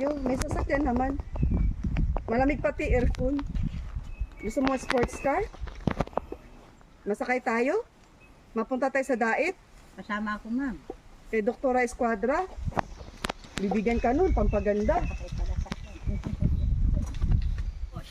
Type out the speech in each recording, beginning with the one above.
Yung may sasakyan naman. Malamig pati aircon. Gusto mo sports car? Masakay tayo? Mapunta tayo sa dait? Kasama ako, ma'am. Kay Doktora Esquadra? Bibigyan ka nun, pampaganda.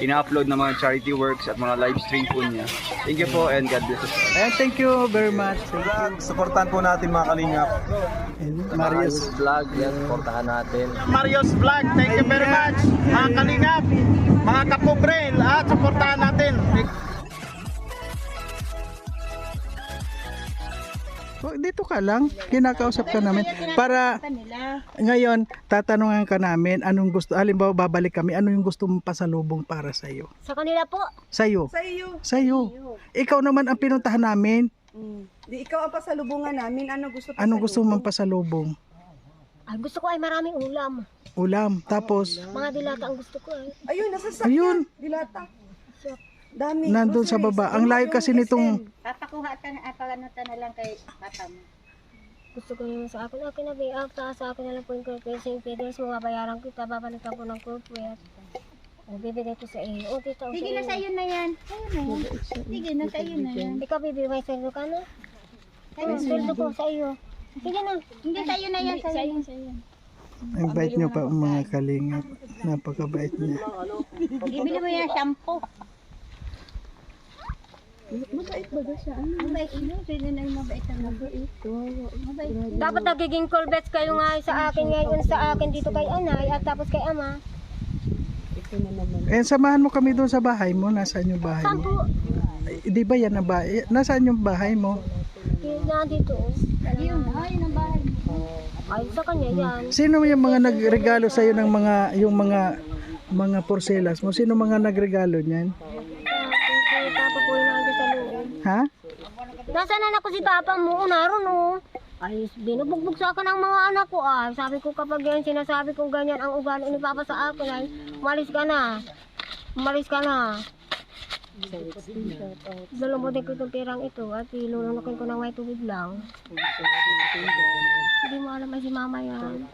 ina-upload na mga charity works at mga live stream po niya. Thank you po and God bless us. Ayan, thank you very much. Thank you. Supportan po natin mga kalingap. And Marius. vlog, yan, portahan natin. Marios Vlog, thank you very much. Mga kalingap, mga kapobre, lahat supportahan natin. Oh, Dito ka lang, kinakausap ka namin. Para ngayon, tatanungan ka namin anong gusto, halimbawa babalik kami, ano yung gusto mong pasalubong para sa iyo? Sa kanila po, Sa'yo. Sa iyo. Sa'yo. Ikaw naman ang pinuntahan namin. Mm. Di ikaw ang pasalubungan namin. Ano gusto Anong gusto mong pasalubong? ay gusto ko ay maraming ulam. Ulam. Tapos, Mga dilata ang gusto ko ay. Ayun, nasa sakyan. Ayun. Dilata. Dami. nandun sa baba. Ang layo kasi nitong, Papakuha ka na, papanuta na lang kay papa mo. Gusto ko naman sa akin. Akin na ba? After sa akin na lang po yung corporate. Sa Pedros, mababayaran kita. Babalikan ko ng corporate. Bibigay ko sa iyo. O, tita, o, Sige na sa iyo. sa'yo na yan. Sa'yo na yan. Sige na sa'yo na yan. Ikaw, bibigay may sweldo ka na? Ay, sweldo ko sa iyo. Sige na. Hindi sa'yo na yan. Sa'yo. sa'yo. ang bait nyo pa mga kalingap. Napakabait niya. Ibili mo yan shampoo. Mabait ba siya? Ano? Mabait ino. Pwede na yung mabait ang mabait. Mabait. Dapat nagiging corvette kayo nga sa akin ngayon sa akin dito kay anay at tapos kay ama. Eh, samahan mo kami doon sa bahay mo. Nasaan yung bahay Saan mo? po? Ay, Di ba yan ang bahay? Nasaan yung bahay mo? Na dito. Yun. Ay, ng bahay mo. Ay, sa kanya yan. Sino yung mga nagregalo sa ng mga yung mga mga porcelas mo? Sino mga nagregalo niyan? Si Papa po yung nandun sa loob. Ha? Nasaan na ako si Papa mo? Naroon oh. Ay, binubugbog sa akin ang mga anak ko ah. Sabi ko kapag yan sinasabi kong ganyan ang ugali ni Papa sa akin ay umalis ka na. Umalis ka na. Dalamutin ko itong pirang ito at ilulunukin ko ng may tubig lang. Hindi mo alam ay si mama yan.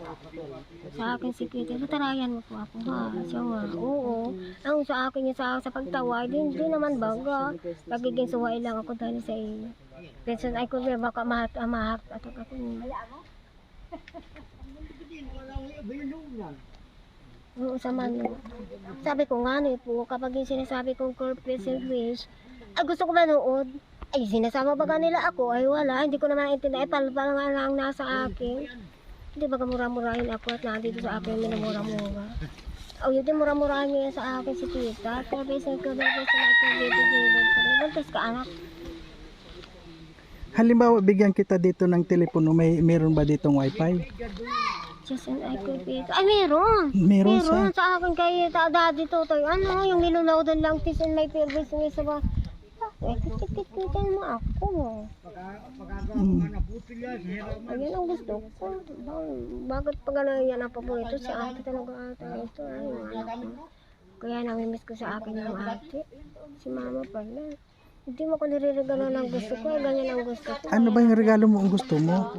Sa akin si Kitty, tutarayan mo po ako ha. Siya nga, oo. Ang sa akin yung sa, sa pagtawa, di, di naman baga. Nagiging suway lang ako dahil sa iyo. Minsan ay kung baka mahak, ah, mahak at ako niya. Oo, sa mano. Sabi ko nga ni po, kapag yung sinasabi kong corporate service, ay gusto ko manood. Ay, sinasama ba nila ako? Ay, wala. Hindi ko naman intindihan. Ay, palpal nga lang nasa akin. Hindi ba mura-murahin ako at nandito sa akin minamura-mura. O, yun din mura-murahin niya sa akin si tita. Kaya beses ko na na ito, baby, baby. Buntis ka, anak. Halimbawa, bigyan kita dito ng telepono, may meron ba ditong wifi? Just an I could be. Ay, meron. Meron Meron sa sa akin kay ta daddy tutoy. Ano, yung niloloadan lang tis in my favorite ng isa ba? Eh, kikit-kitin mo ako. mm, Ayun ang gusto ko. Ba- Bakit pag ano yan ang paborito si ate talaga ata ito. Ay. Kaya namimiss ko sa akin yung ate. Si mama pala. Hindi mo ko nireregalo ng gusto ko. Ganyan ang gusto ko. ano ba yung regalo mo ang gusto mo?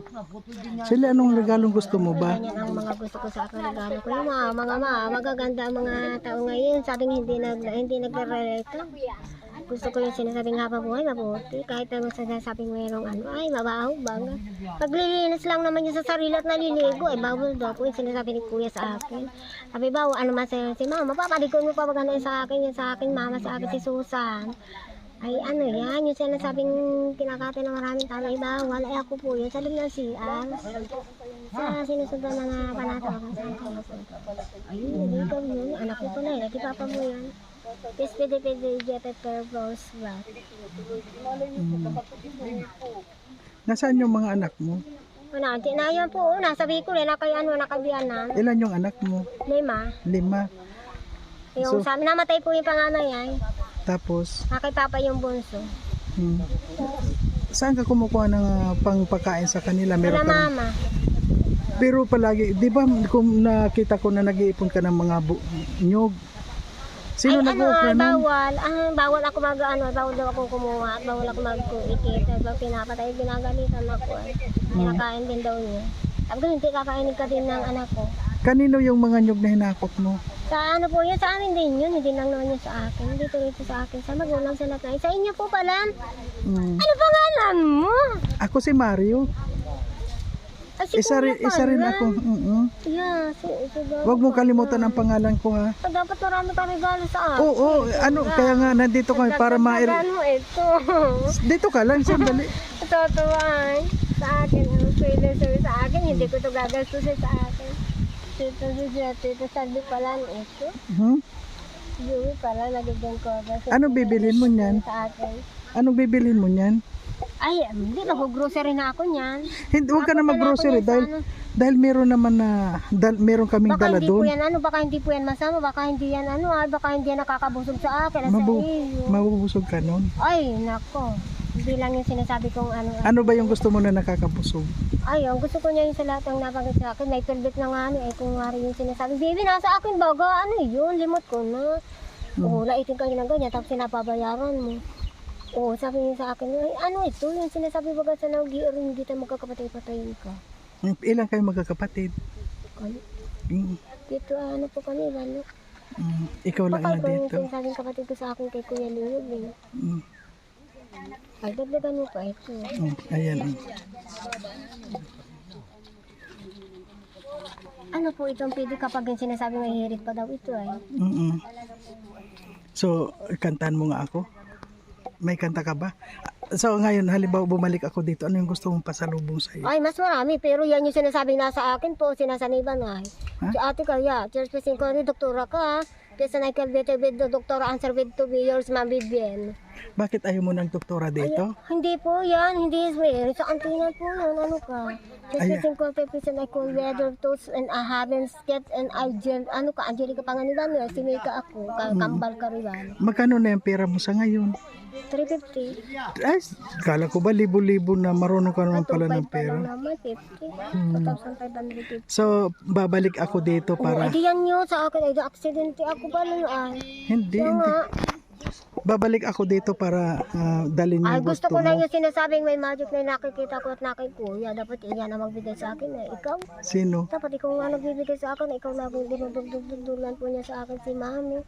Sila anong regalong gusto mo ba? Yan ang mga gusto ko sa akin regalo ko. Yung mga, mga, mga magaganda ang mga tao ngayon. Sabing hindi nag hindi nagre-relate. Gusto ko yung sinasabing habang buhay, mabuti. Kahit naman sinasabing mayroong ano, ay, mabaho, banga. Paglilinis lang naman niya sa sarili at naliligo, ay bawal daw po yung sinasabi ni kuya sa akin. Sabi ba, ano man sa si mama, papalikon mo pa ba ganun sa akin, yan sa akin, mama sa akin, si Susan. Ay ano yan, yung sinasabing kinakate ng maraming tao, ay bawal, ay ako po yun, sa loob ng CR. Sa sinusundan ng mga panataw ko sa. Ayun, ikaw yun, anak ko pala eh, di papa mo yan. Yes, pwede pwede jetted per rose ba? Nasaan yung mga anak mo? Ano, di na yan po, nasa Bicol eh, nakay ano, nakabiyanan. Ilan yung anak mo? Lima. Lima. Yung So- sa amin, namatay po yung panganay ay. Tapos, Nakay papa yung bunso. hmm, saan ka kumukuha ng ah, pangpakain sa kanila? Wala Meron ka mama. Pero palagi, di ba kung nakita ko na nag-iipon ka ng mga bu- nyog, sino Ay, ano, nag-uukra ah, nun? bawal. Ah, bawal ako mag, ano, bawal daw ako kumuha at bawal ako mag-ikit. Pag pinapatay, ginagalitan ako. Eh. Kinakain din daw niya. Sabi ko, hindi kakainin ka din ng anak ko. Kanino yung mga nyog na hinakot mo? Sa ano po yun, sa amin din yun. Hindi lang naman yun sa akin. Hindi tuloy ito sa akin. Sa magulang sa lahat. Sa inyo po pala. Mm. Ano pangalan mo? Ako si Mario. Ay, si Isa rin, isa rin ako. Mm-mm. Yeah, si, si Gabi Huwag pala. kalimutan ang pangalan ko ha. Ah, Dapat marami ka regalo sa akin. Oo, ano, kaya nga nandito kami para ma mo ito. Dito ka lang, sandali. Totoo sa akin. Ang sa akin, hindi ko ito gagastusin sa akin. Tito Jujia, Tito Sabi pala ito. Hmm? Yui pala, nagiging ko. Ano bibilin mo niyan? Sa akin. Anong bibilin mo niyan? Ay, hindi na grocery na ako niyan. Hindi, huwag ka na mag-grocery dahil, dahil meron naman na, dahil meron kaming Baka dala hindi po doon. yan ano, baka hindi po yan masama, baka hindi yan ano, ay baka hindi yan nakakabusog sa akin, Mabu mabubusog ka nun. Ay, nako. Hindi lang yung sinasabi kong ano. Ano ba yung gusto mo na nakakabusog? Ay, ang gusto ko niya yung sa lahat ng nabanggit sa akin. May tulbit na nga ano, eh, kung nga rin yung sinasabi. Baby, nasa akin baga. Ano yun? Limot ko na. Oo, laitin ka ng ganyan, tapos sinapabayaran mo. Oo, sabi niya sa akin, ay, ano ito? Yung sinasabi baga sa nag-iiring, hindi tayo magkakapatay-patayin ka. Ilan kayo magkakapatid? Kaya, Mm, dito, ano po kami, ano? mm, ikaw lang na ko yung dito. sinasabing kapatid ko sa akin kay Kuya Lingog eh. Mm, Ay, dagdagan mo pa ito. mm, ayan. mm. Ano po itong pwede kapag yung sinasabi may hirit pa daw ito ay? Mm-mm. So, kantahan mo nga ako. May kanta ka ba? So, ngayon, halimbawa bumalik ako dito, ano yung gusto mong pasalubong sa'yo? Ay, mas marami. Pero yan yung sinasabing nasa akin po, sinasaniban ay. Ha? Si ate kaya, Church President ko doktora ka. Kesa na the doktora answer with to be yours, ma'am Vivian. Bakit ayaw mo ng doktora dito? Hindi po yan, hindi is Sa antina po yan, ano ka? Church Ay, President ko President I call weather toast and I haven't sketch and I gen, ano ka, Angelica Panganiban, si Mika ako, ka, kambal ka rin. Magkano na yung pera mo sa ngayon? 350. Ay, kala ko ba libo-libo na marunong ka naman pala ng 2.5 pa lang pera. naman, 50. 2,550. So, babalik ako dito Para... para... Ay, di yan yun sa akin. Ay, di aksidente ako pa lang ay. Hindi, Kaya hindi. Babalik ako dito para ah, dalhin Ay, yung gusto gusto ko lang mo. yung sinasabing may magic na nakikita ko at nakikuya. Dapat iyan na magbigay sa akin eh. Ikaw? Sino? Dapat ikaw nga nagbibigay sa akin. Ikaw na kung dinudugdulan po niya sa akin si mami.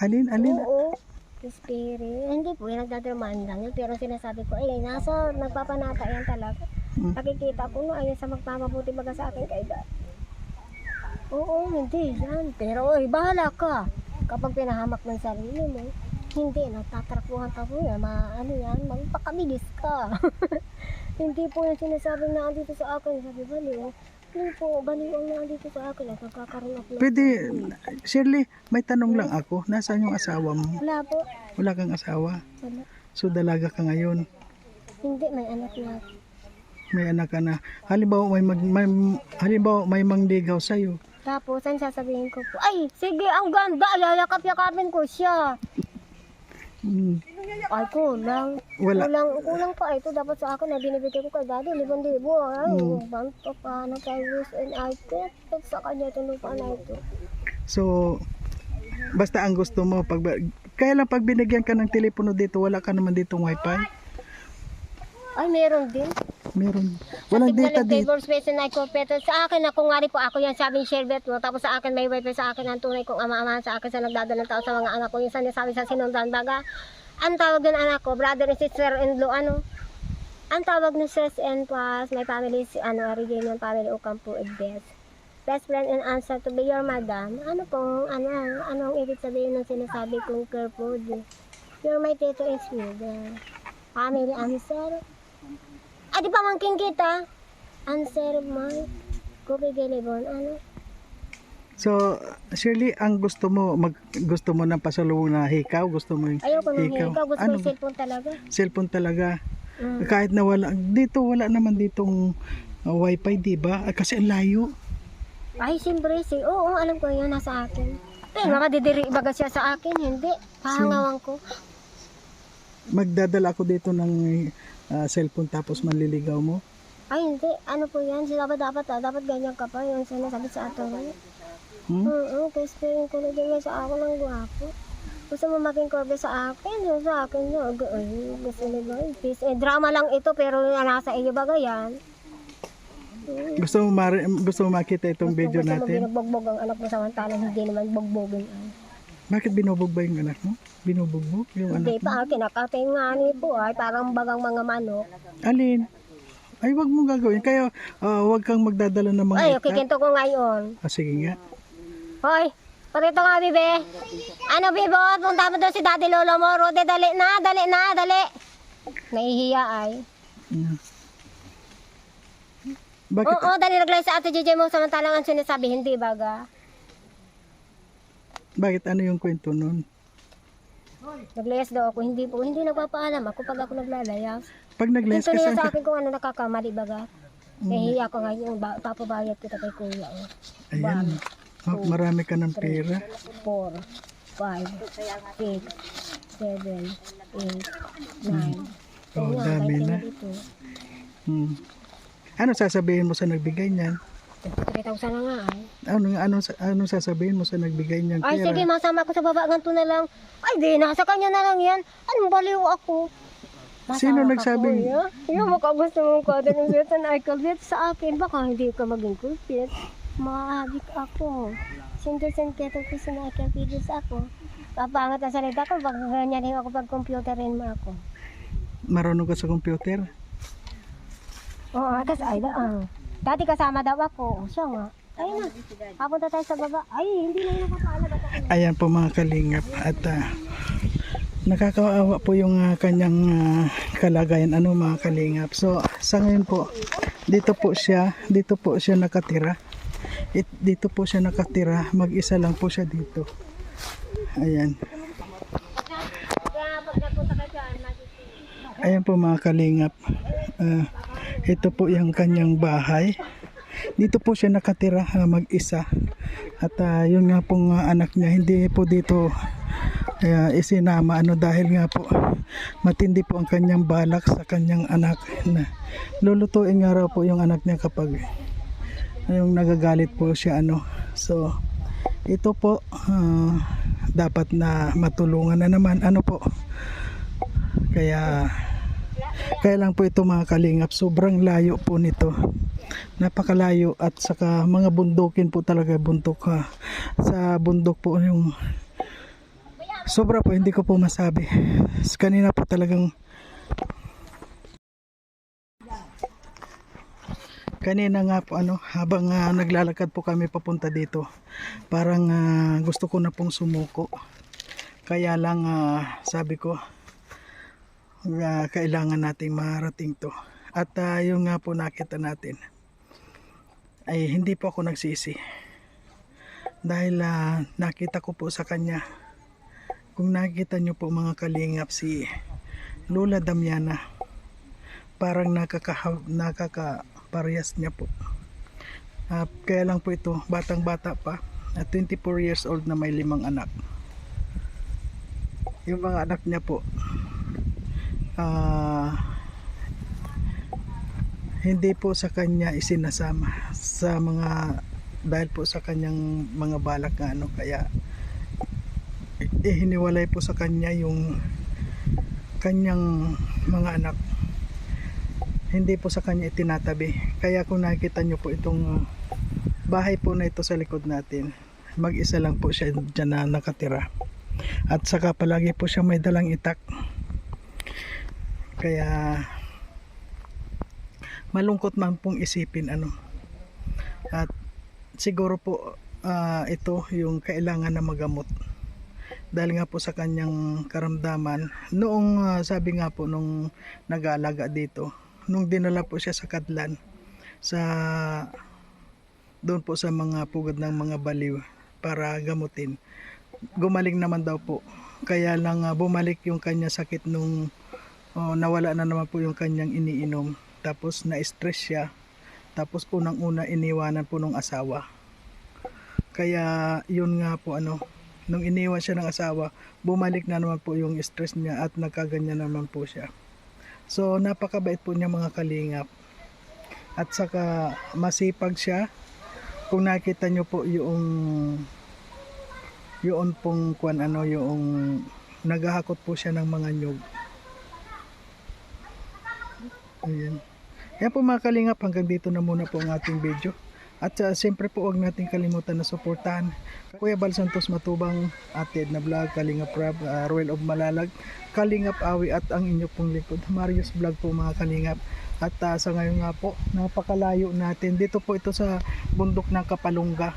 Alin, alin? Oo. Spirit. Hindi po, yung nagdadramaan lang yun. Pero sinasabi ko, ay, nasa, nagpapanata yan talaga. Hmm. Nakikita ko no, ayun sa magpamabuti baga sa akin kay God. Oo, hindi yan. Pero, ay, bahala ka. Kapag pinahamak ng sarili mo, hindi, nagtatrakbuhan ka po yan. Ma, ano yan, magpakabilis ka. hindi po yung sinasabi na andito sa akin. Sabi, baliw. Hindi po, baliw ang nandito sa akin. At nagkakaroon ako. Pwede, Shirley, may tanong lang ako. Nasaan yung asawa mo? Wala po. Wala kang asawa. Wala. So, dalaga ka ngayon. Hindi, may anak na. May anak ka na. Halimbawa, may, mag, may, halimbawa, may mangligaw sa'yo. Tapos, ang sasabihin ko po, ay, sige, ang ganda, yayakap-yakapin ko siya. Mm, Ay, kulang. Wala. Kulang, kulang pa ito. Dapat sa akin na binibigay ko kay daddy, libon libo. Ay, Hmm. banto pa na kay Ruth and I put sa kanya itong lupa na ito. So, basta ang gusto mo, pag, kaya lang pag binigyan ka ng telepono dito, wala ka naman ditong wifi? Ay, meron din. Meron. Walang data dito. Favor space and I compete. Sa akin, ako nga rin po, ako yan sabing sherbet mo. Tapos sa akin, may wifi sa akin ang tunay kong ama-ama sa akin sa nagdadalang tao sa mga anak ko. Yung sinasabi sa sinundan baga. Ang tawag ng anak ko, brother and sister-in-law, ano? Ang tawag ng sis and pas, my family is, ano, reunion family, Ocampo and best. Best friend and answer to be your madam. Ano pong, ano, ano ang ibig sabihin ng sinasabi kong Kerpod? You're my tito in Sweden. Family answer. Ah, di pa mangking kita? Answer mo. Cookie Gelibon, ano? So, Shirley, ang gusto mo, mag, gusto mo ng pasalubong na hikaw? Gusto mo yung Ayoko nang hikaw? hikaw. Gusto Ano ko cellphone talaga. Cellphone talaga. Mm. Kahit na wala, dito wala naman ditong uh, wifi, di ba? Ah, Kasi ang layo. Ay, siyempre, si, oo, alam ko yun, nasa akin. Pero makadidiri baga siya sa akin, hindi. Pahangawan ko. Magdadala ako dito ng ah, cellphone tapos manliligaw mo? Ay, hindi. Ano po yan? Dapat, dapat, dapat ganyan ka pa. Yung sinasabi sa ato. Hmm? Oo, kasi feeling ko na din sa ako ng gwapo. Gusto mo maging korbe sa akin? Yung sa akin yun. Ay, gusto mo ba? Peace. Eh, drama lang ito, pero nasa iyo ba yan? Gusto mo, gusto mo makita itong video gusto mo natin? binabogbog ang anak mo samantalang hindi naman bogbogin. ay. Bakit binubog ba yung anak mo? Binubog mo yung anak Hindi pa, kinakatay nga ni po ay parang bagang mga manok. Alin? Ay, wag mong gagawin. Kaya, ah, wag kang magdadala ng mga Ay, itak. kikinto ko ngayon. Ah, sige nga. Hoy, parito nga, bibe. Ano, bibo? Punta mo doon si daddy lolo mo. Rode, dali na, dali na, dali. Nahihiya ay. Mm. Bakit? Oo, dali naglay sa ate JJ mo samantalang ang sinasabi, hindi baga. Bakit ano yung kwento nun? Naglayas daw ako, hindi po, hindi nagpapaalam ako pag ako naglalayas. Pag nag-lens Ito ka niya sa... akin kung ano nakakamali baga. Nahihiya ko nga yung ba- papabayad kita kay kuya. Oh. Ayan. Oh, marami ka ng pera. 4, 5, 6, 7, 8, 9. Oh, dami na. Hmm. Ano sasabihin mo sa nagbigay niyan? 3,000 na nga ay. Ano ano ano sasabihin mo sa nagbigay niyan Ay, pera? sige, masama ko sa baba. Ganito na lang. Ay, di, nasa kanya na lang yan. Anong baliw ako? Sino Masama ka, nagsabing-. Yung mukha gusto mong kada ng betan ay kabit sa akin. Baka hindi ka maging kulpit. Maaabik ako. Sindersan kaya ito kasi na ikapilis ako. Papangat ang salita ko, baka ganyan ako pag computerin mo ako. Marunong ka sa computer? Oo, tapos ay daang. Dati kasama daw ako. O, siya nga. Ayun na. Papunta tayo sa baba. Ay, hindi na yung nakakaalam. Ayan po mga kalingap at ah, nakakaawa po yung ah, kanyang ah, kalagayan ano mga kalingap. So sa ngayon po dito po siya, dito po siya nakatira. It, dito po siya nakatira, mag-isa lang po siya dito. Ayan. Ayan po mga kalingap. Ah, ito po yung kanyang bahay. Dito po siya nakatira ah, mag-isa. At ah, yun nga pong ah, anak niya hindi po dito ah, isinama ano dahil nga po matindi po ang kanyang balak sa kanyang anak na lulutuin nga raw po yung anak niya kapag yung nagagalit po siya ano. So ito po ah, dapat na matulungan na naman ano po. Kaya kaya lang po ito mga kalingap, sobrang layo po nito. Napakalayo at saka mga bundukin po talaga bundok ha. Sa bundok po yung sobra po hindi ko po masabi. Kanina po talagang Kanina nga po ano, habang ah, naglalakad po kami papunta dito, parang ah, gusto ko na pong sumuko. Kaya lang ah, sabi ko, na kailangan nating marating to. At ah, yung nga po nakita natin ay hindi po ako nagsisi. Dahil ah, nakita ko po sa kanya kung nakita nyo po mga kalingap si Lola Damiana parang nakaka niya po. Ah, kaya lang po ito, batang bata pa at 24 years old na may limang anak. Yung mga anak niya po ah, hindi po sa kanya isinasama sa mga dahil po sa kanyang mga balak na ano kaya eh, hiniwalay po sa kanya yung kanyang mga anak. Hindi po sa kanya itinatabi. Kaya kung nakikita nyo po itong uh, bahay po na ito sa likod natin mag isa lang po siya dyan na nakatira. At saka palagi po siya may dalang itak kaya malungkot man pong isipin ano. At siguro po ah, ito yung kailangan na magamot. Dahil nga po sa kanyang karamdaman, noong ah, sabi nga po nung nag-aalaga dito, nung dinala po siya sa Kadlan, sa doon po sa mga pugad ng mga baliw para gamutin. Gumaling naman daw po. Kaya lang ah, bumalik yung kanya sakit nung oh, nawala na naman po yung kanyang iniinom tapos na-stress siya tapos unang-una iniwanan po ng asawa kaya yun nga po ano nung iniwan siya ng asawa bumalik na naman po yung stress niya at nagkaganyan naman po siya So napakabait po niya mga kalingap. At saka masipag siya. Kung nakita niyo po yung yung pong kwan ano yung naghahakot po siya ng mga nyug. Ayan. Yan po mga kalingap, hanggang dito na muna po ang ating video. At uh, siyempre po huwag natin kalimutan na suportahan Kuya Bal Santos Matubang, Ate Edna Vlog, Kalingap Rab, uh, Royal of Malalag, Kalingap Awi at ang inyo pong likod, Marius Vlog po mga kalingap. At uh, sa ngayon nga po, napakalayo natin. Dito po ito sa bundok ng Kapalungga.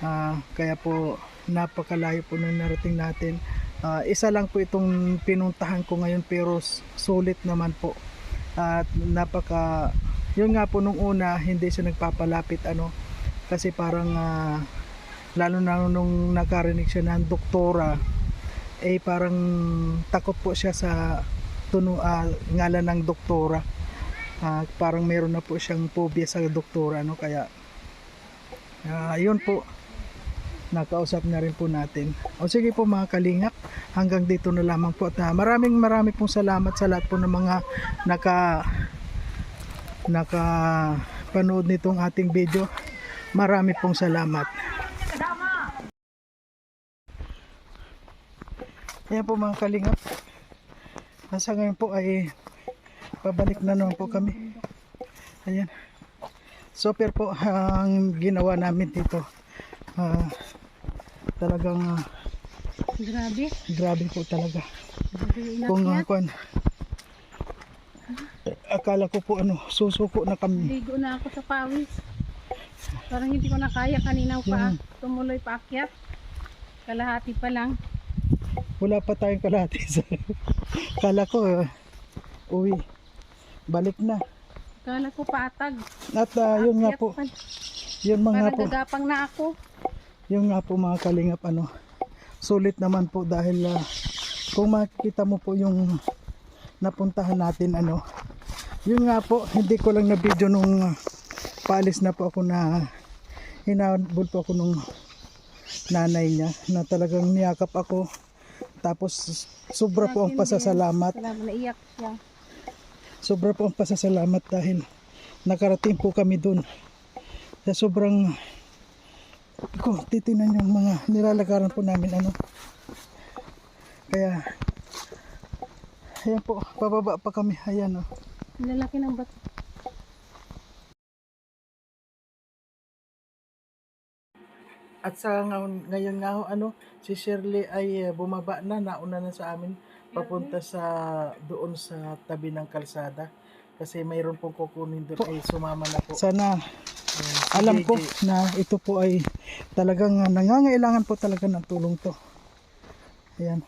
Ah, kaya po napakalayo po nang narating natin. Ah, isa lang po itong pinuntahan ko ngayon pero sulit naman po. At napaka yun nga po nung una hindi siya nagpapalapit ano kasi parang ah, lalo na nung nakarinig siya ng doktora eh parang takot po siya sa tuno ah, ngalan ng doktora. Ah, parang meron na po siyang phobia sa doktora no kaya ah, yun po nakausap na rin po natin. O sige po mga kalingap, hanggang dito na lamang po. At ah, maraming pong salamat sa lahat po ng mga naka naka panood nitong ating video. Marami pong salamat. Ayan po mga kalingap. Nasa ngayon po ay pabalik na naman po kami. Ayan. Super po ang ginawa namin dito. Ah, talagang ah, Grabe. grabe po talaga. Grabe Kung uh, kung akala ko po ano, susuko na kami. Ligo na ako sa pawis. Parang hindi ko na kaya kanina pa Yung- tumuloy paakyat. Kalahati pa lang. Wala pa tayong kalahati Kala ko uh, uwi. Balik na. Kala ko patag. At ah, yun nga Akyat po, pa. yun mga Parang po, gagapang na ako. Yun nga po mga kalingap ano. Sulit naman po dahil ah, kung makikita mo po yung napuntahan natin ano. Yun nga po, hindi ko lang na video nung ah, paalis na po ako na hinabol po ako nung nanay niya na talagang niyakap ako tapos sobra po ang pasasalamat Salamat, naiyak siya. sobra po ang pasasalamat dahil nakarating po kami dun sa sobrang ko titingnan yung mga nilalagaran po namin ano kaya ayan po pababa pa kami ayan oh. Lalaki ng bato. At sa ngayon, ngayon nga ano, si Shirley ay eh, bumaba na, nauna na sa amin papunta sa doon sa tabi ng kalsada kasi mayroon pong kukunin doon ay sumama na po. Sana alam ko na ito po ay talagang nangangailangan po talaga ng tulong to. Ayan.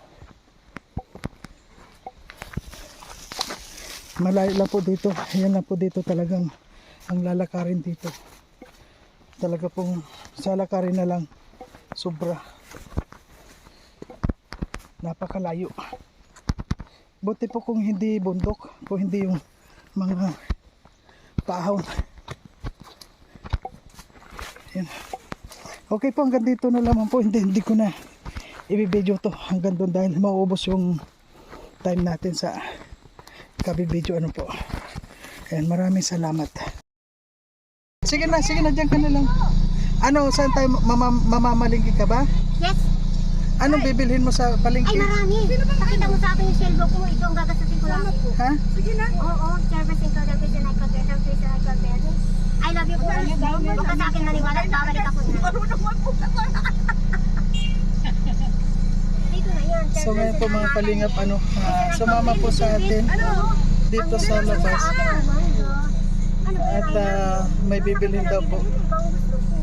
Malayo lang po dito. Ayan lang po dito talagang ang lalakarin dito. Talaga pong sa lakarin na lang. Sobra. Napakalayo. Buti po kung hindi bundok kung hindi yung mga paahon yan okay po hanggang dito na lamang po hindi, hindi ko na ibibideo to hanggang doon dahil mauubos yung time natin sa kabibideo ano po ayan maraming salamat Sige na, sige na, dyan ka na lang. Ano, saan tayo mama- mamamalingki ka ba? Yes. Anong bibilhin mo sa Ay, palengke? marami. Pakita mo sa akin yung cellbook mo. Ito ang gagastusin ko lang. Ha? Sige na. Oo, service introduction I convert ang face I love you po. Huwag ka sa akin maniwala at babalik ako na. Dito na yan. So ngayon po mga kalingap, ano, ah, sumama po sa atin dito sa labas. Ano At ah, may bibilhin daw po.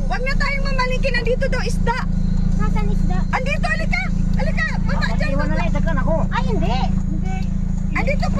Huwag na tayong mamalingki. Nandito daw isda. Nasaan isda? Andito, alika. Alika, baba dyan. Iwan na lang, dagkan ako. Ay, hindi. Hindi. Andito po.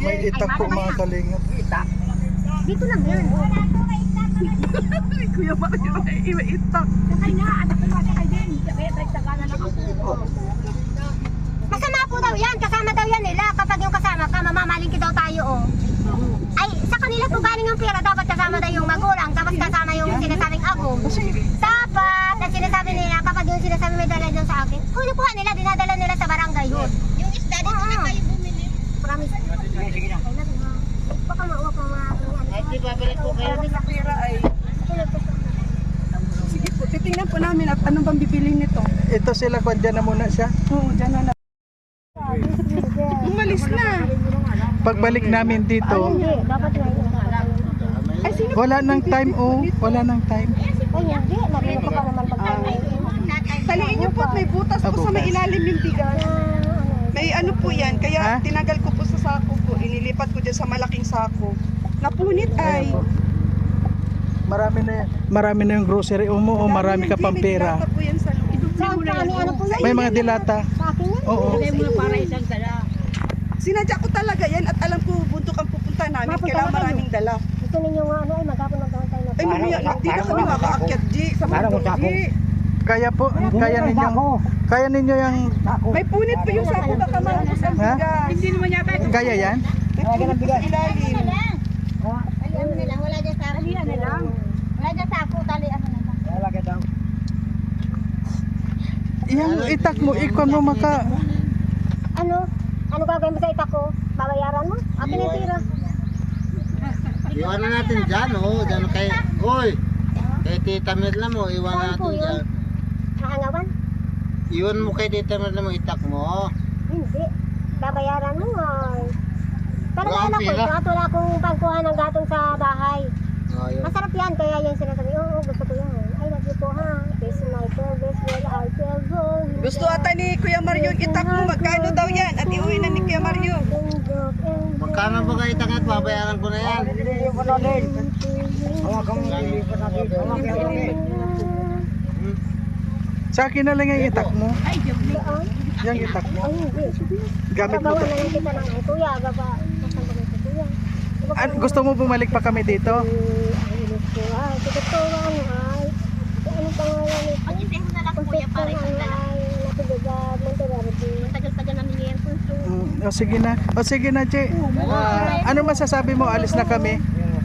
May itak po mga kalingap. Dito lang yan. Kuya Mario, may iwa itak. Sakay na, anak ko sakay din. Nagtagana lang ako. Masama po daw yan. Kasama daw yan nila. Kapag yung kasama ka, mamamalingki daw tayo, oh. Ay, sa kanila po galing yung pera. Dapat kasama daw yung magulang. Tapos kasama yung sinasabing agong. Dapat, na sinasabi nila, kapag yung sinasabi may dala dyan sa akin, kunukuha nila, dinadala nila sa barangay yun. Yung isda, dito na kayo bumili. Promise. Sige na. Baka mauwa pa mga... Ay, di babalik ko kayo. Sa pera ay, sige po, titingnan po namin at anong bang bibili nito. Ito sila, kwan dyan na muna siya. Oo, dyan na na. Umalis na. Pagbalik namin dito, Hindi, dapat yun. Ay, sino wala nang time oh, wala nang time. Ay, hindi. Narinig ko pa naman Taliin niyo po at may butas Ah, po sa may butas. ilalim yung bigas. May ano po yan, Ha? kaya tinagal ko po sa sako po, inilipat ko dyan sa malaking sako. Napunit ay. Marami na yan. Marami na yung grocery mo o marami ka pang Hindi, may pera. dilata po yan sa loob. Saan kami, ano po yan? May mga dilata. Sa akin yan. Oo. Sinadya ko talaga yan at alam ko bundok ang pupunta namin, Mapunta kailangan na kayo. maraming dala. Gusto ninyo nga, ano, ay maghapon ng taon tayo na. Ay, mamaya, di na kami makaakyat, G, sa bundok, G. Kaya po, kaya ninyo, kaya ninyo yung, May punit po yung sako, baka maubos ang Ha? bigas. Hindi naman yata ito. kaya yan? May punit po sa ilalim. Alam wala dyan sa na lang. Wala dyan sa ako, talian mo na lang. Yung itak mo, ikon mo maka, Ano? Ano gagawin mo sa itak ko? Babayaran mo? Akin yung tira. Iwanan natin dyan, oh. Dyan kay... Uy! Kay Tita Merla mo, Saan iwan po natin yun? dyan. Nahangawan? Iwan mo kay Tita Merla mo, itak mo. Hindi. Babayaran mo ay. Talaga Wala alam ko, pera. ito wala akong pagkuha ng gatong sa bahay. Oh, yun. Masarap yan, kaya yung sinasabi, oo, gusto ko yan. I love you po ha. This is my service, well, I feel good. Gusto ata ni Kuya Mario yung itak mo, magkano daw yan? At iuwi na ni Kuya Mario. Magkano ba kayo itak at babayaran ko na yan? Sa akin na lang yung itak mo. Saan? Yung itak mo. Ay, hindi. Gamit mo to. na lang kita ng ay, kuya, baba. Ito, An, gusto mo bumalik pa kami dito? Ay, gusto, ay, ano, ay. Ano pangalan ito? Pag-isip mo na lang kuya para isang dala. Ay, natugagad, Monteverde. Tagal-tagal namin yan. Mm, o sige na. O sige na, Che. Ah, ano masasabi mo? Alis na kami.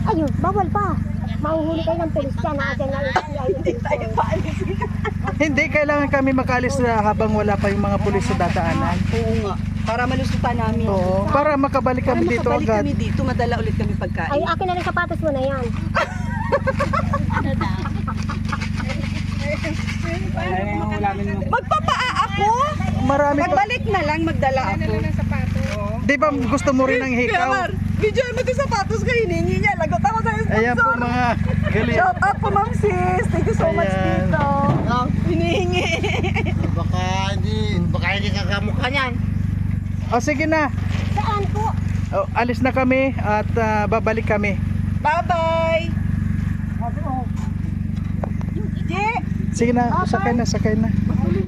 Ayun, bawal pa. Mahuhuli kayo ng pulis dyan, ha? Dyan nga yung Hindi, kailangan kami makalis na habang wala pa yung mga pulis sa dadaanan. Oo nga. Para malusutan namin. Oo, para makabalik Para kami dito makabalik agad. kami dito, madala ulit kami Ay, pagkain. akin na rin sapatos mo na yan. Magpapaa ako? Marami pa. Pagbalik na lang, magdala ako. Di ba gusto mo rin ng hikaw? Video mo yung sapatos ko, hiningi niya. Lagot ako sa sponsor. Ayan po mga gali. Shout out po, Ma'am Sis. Thank you so much Ayan. dito. Hinihingi. Baka hindi, baka hindi kakamukha niyan. O sige na. Saan po? O, alis na kami at ah, babalik kami. Bye-bye. Sige na, sakay na, sakay na.